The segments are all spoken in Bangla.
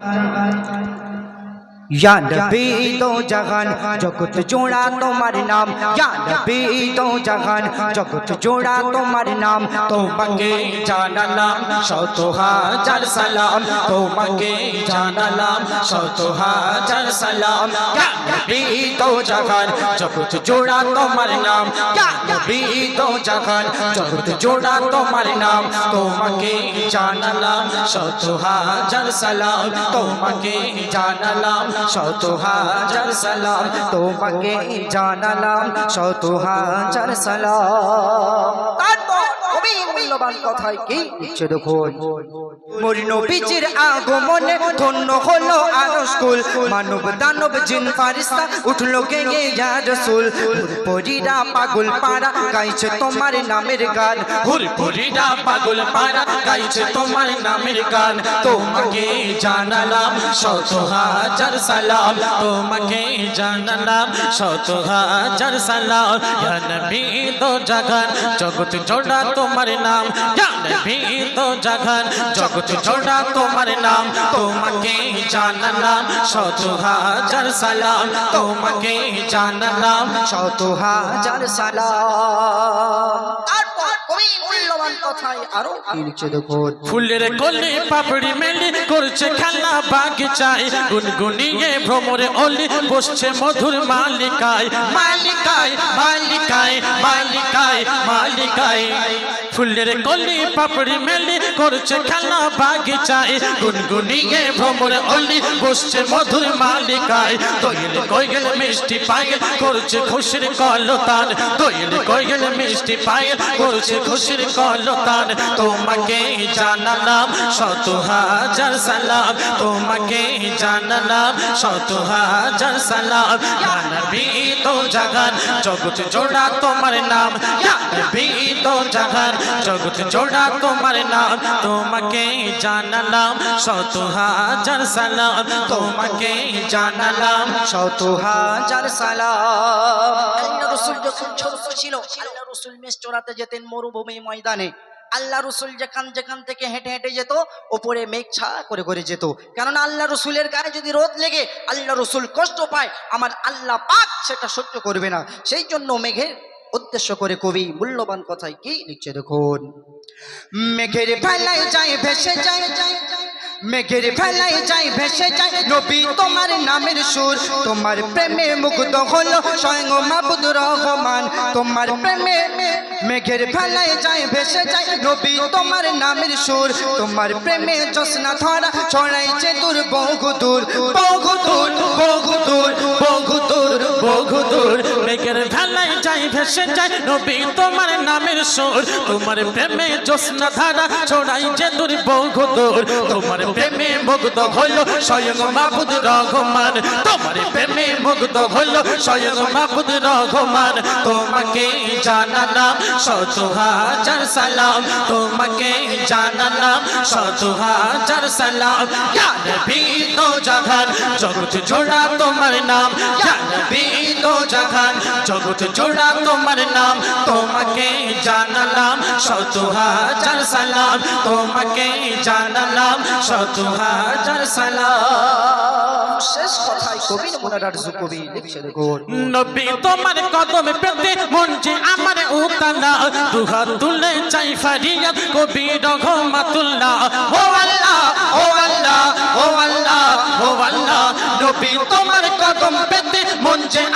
या তো জাহান জগৎ জোড়া তোমার নাম তো জাহান জগৎ জোড়া তোমার নাম তোমাকে জানালাম শত হাজার সালাম তোমাকে জানালাম শত হাজার সালাম তো জাহান জগৎ জোড়া তোমার নাম তো জাহান জগৎ জোড়া তোমার নাম তোমাকে জানালাম শত হাজার সালাম তোমাকে জানালাম শত হাজার সালাম তোমাকে জানালাম শত হাজার সালাম মূল্যবান কথায় কি আগমনে ধন্য হলো আরশ কুল মানব দানব জিন ফারিস্তা উঠল গে গে ইয়া রাসূল। পরিরা পাগল পাড়া, গাইছে তোমার নামের গান। হুরপুরিরা পাগল পাড়া, গাইছে তোমার নামের গান। তোমাকে জানালাম শত হাজার সালাম। তোমাকে জানালাম শত হাজার সালাম। নবী তো জাগান, জগৎ জোড়া তোমার নাম। নবী তো জাগান, জগৎ জোড়া তোমার নাম। তোমাকে জানালাম শত হাজার সালাম তোমাকে জানালাম শত হাজার সালাম। ফুলের কলি পাপড়ি মেলি করছে খেলা বাগিচায় গুনগুনিয়ে ভ্রমরে অলি বসছে মধুর মালিকায় মালিকায় মালিকায় মালিকায় মালিকায়। ফুলের কলি পাপড়ি মেলি করছে খেলা বাগিচায়। গুনগুনিয়ে ভ্রমরে অলি বসছে মধুর মালিকায়। দইল কই গেল মিষ্টি পায়েল করছে খুশির কলতান। দইল কই গেল মিষ্টি পায়েল করছে খুশির কলতান। তোমাকে জানালাম শত হাজার সালাম। তোমাকে জানালাম শত হাজার সালাম। তো জাগান, জগৎ জোড়া তোমার নাম। ইয়া নবী তো জাগান জগৎ জোড়া তোমার নাম। তোমাকে জানালাম শত হাজার সালাম। তোমাকে জানালাম শত হাজার সালাম। আল্লাহ রসুল যখন ছোট ছিল, আল্লাহ রসুল মেষ যেতেন মরুভূমি ময়দানে। আল্লাহ রসুল যেখান যেখান থেকে হেঁটে হেঁটে যেত, ওপরে মেঘ ছা করে করে যেত। কেননা আল্লাহ রসুলের গায়ে যদি রোদ লেগে, আল্লাহ রসুল কষ্ট পায়। আমার আল্লাহ পাক সেটা সহ্য করবে না। সেই জন্য মেঘের উদ্দেশ্য করে কবি, মূল্যবান কথায় কি লিখছে দেখুন? মেঘের ফেলায় যায়, ভেসে যায়, মেঘের ফেলায় যায়, ভেসে যায়। নবী, তোমার নামের সুর, তোমার প্রেমে মুগ্ধ হলো স্বয়ং মাবুদ রহমান। তোমার প্রেমে মেঘের ফেলায় যায়, ভেসে যায়। নবী, তোমার নামের সুর, তোমার প্রেমে জোসনা ধরা ছড়াইছে দূর, বহু দূর বহু দূর বহু দূর বহু দূর বহু দূর। মেঘের যাই ভেসে যায়। নবী তোমার নামের সুর, তোমার প্রেমে জ্যোৎস্না ধারা ছড়াই যে দূর বহু দূর। তোমার প্রেমে মুগ্ধ হইল স্বয়ং মাবুদ রহমান। তোমার প্রেমে মুগ্ধ হইল স্বয়ং মাবুদ রহমান। তোমাকে জানালাম শত হাজার সালাম। তোমাকে জানালাম শত হাজার সালাম। তো জাগান, জগৎ জোড়া তোমার নাম। তো জাগান, জগৎ জোড়া তোমার নাম তোমাকে জানালাম শত হাজার সালাম। তোমাকে জানালাম শত হাজার সালাম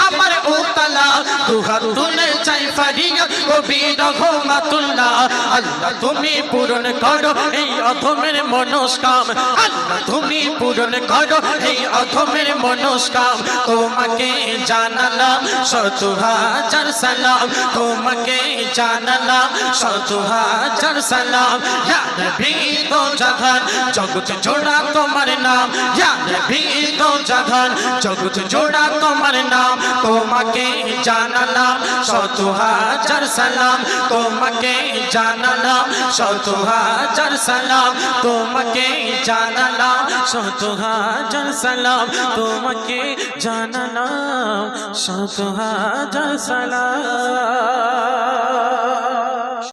আমার উতালা। দুহাত তুলে চাই ফারিয়া কবি রহমাতুল্লাহ আল্লাহ তুমি পূরণ করো এই অধমের মনস্কাম। আল্লাহ তুমি পূরণ করো এই অধমের মনস্কাম। তোমাকে জানালাম শত হাজার সালাম। তোমাকে জানালাম শত হাজার সালাম। তো জগৎ জোড়া তোমার নাম। ইয়া নবী তো জাহান জগৎ জোড়া তোমার নাম। তোমাকে জানালাম শত হাজার সালাম। তোমাকে জানালাম শত হাজার সালাম। তোমাকে জানালাম শত হাজার সালাম। তোমাকে জানালাম শত হাজার সালাম।